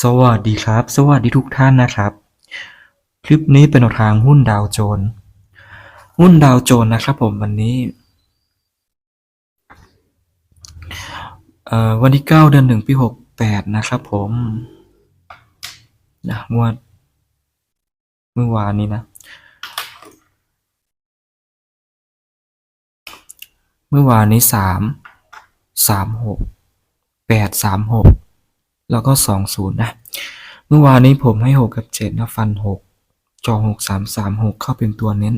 สวัสดีครับ สวัสดีทุกท่านนะครับ คลิปนี้เป็นทางหุ้นดาวโจน หุ้นดาวโจนนะครับผมวันนี้เอ่อวันที่ 9 เดือน1ปี68 นะครับผมนะงวดเมื่อวานนี้นะ เมื่อวานนี้สามสามหก แล้วก็สองศูนย์นะ เมื่อวานนี้ผมให้หกกับเจ็ดนะ ฟันหกจอหกสามสามหกเข้าเป็นตัวเน้น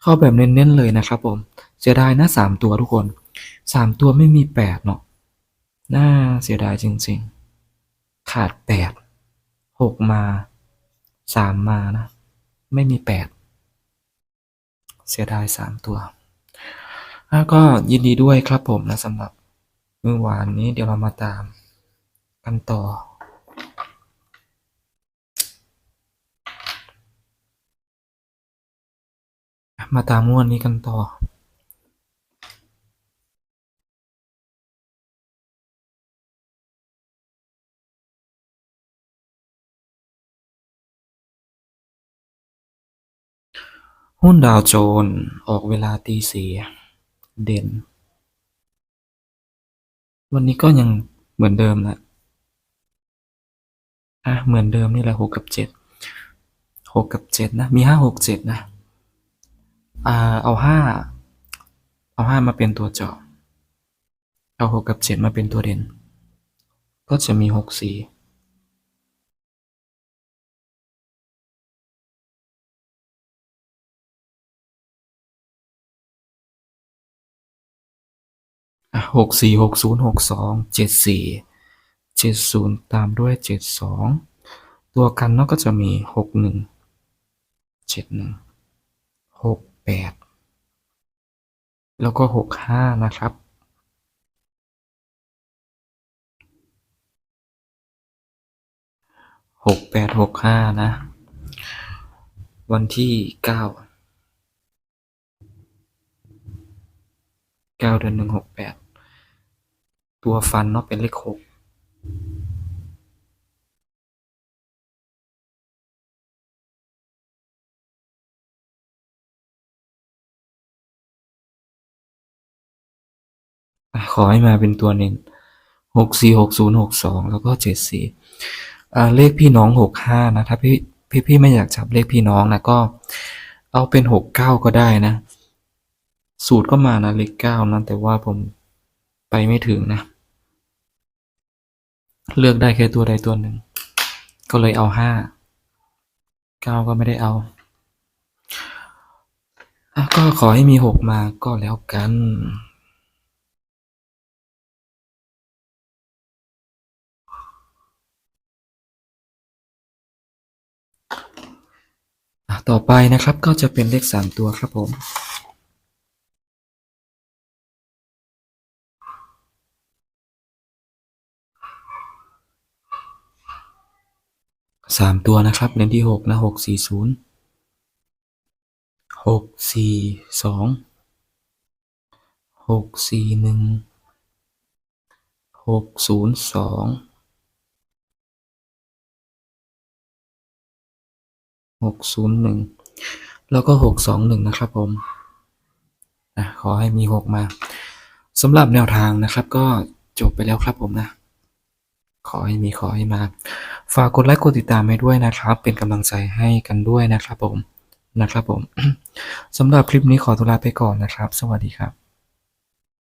เข้าแบบเน้นๆเลยนะครับผมเสียดายนะสามตัวทุกคนสามตัวไม่มีแปดเนาะน่าเสียดายจริงๆ ขาดแปดหกมาสามมานะ ไม่มีแปดเสียดายสามตัวแล้วก็ยินดีด้วยครับผมนะสำหรับเมื่อวานนี้เดี๋ยวเรามาตาม กันต่อมาตามงวดนี้กันต่อ หุ้นดาวโจน ออกเวลาตีสี่เด่น วันนี้ก็ยังเหมือนเดิมนะ อะเหมือนเดิมนี่แหละหกกับเจ็ดหกกับเจ็ดนะมีห้าหกเจ็ดนะอ่าเอาห้าเอาห้ามาเป็นตัวเจาะเอาหกกับเจ็ดมาเป็นตัวเด่น ก็จะมีหกสี่อะหกสี่หกศูนย์หกสองเจ็ดสี่ เจ็ดศูนย์ตามด้วยเจ็ดสองตัวกันเนาะก็จะมีหกหนึ่งเจ็ดหนึ่งหกแปดแล้วก็หกห้านะครับ หกแปดหกห้านะ วันที่เก้าเก้าเดือนหนึ่งหกแปดตัวฟันเนาะเป็นเลขหก ขอให้มาเป็นตัวเน้นหกสี่หกศูนย์หกสองแล้วก็เจ็ดสี่เลขพี่น้องหกห้านะ ถ้าพี่พี่พี่ไม่อยากจับเลขพี่น้องนะก็ เอาเป็นหกเก้าก็ได้นะ สูตรก็มานะเลขเก้านะแต่ว่าผมไปไม่ถึงนะ เลือกได้แค่ตัวใดตัวหนึ่ง ก็เลยเอาห้าเก้าก็ไม่ได้เอาอก็ขอให้มีหกมาก็แล้วกัน ต่อไปนะครับก็จะเป็นเลขสามตัวครับผมสามตัวนะครับเน้นที่หกนะหกสี่ศูนย์หกสี่สองหกสี่หนึ่งหกศูนย์สอง หกศูนย์หนึ่งแล้วก็หกสองหนึ่งนะครับผมอะขอให้มีหกมาสำหรับแนวทางนะครับ ก็จบไปแล้วครับผมนะ ขอให้มีขอให้มา ฝากกดไลค์กดติดตามให้ด้วยนะครับ เป็นกำลังใจให้กันด้วยนะครับผมนะครับผมสำหรับคลิปนี้ขอตัวลาไปก่อนนะครับ สวัสดีครับ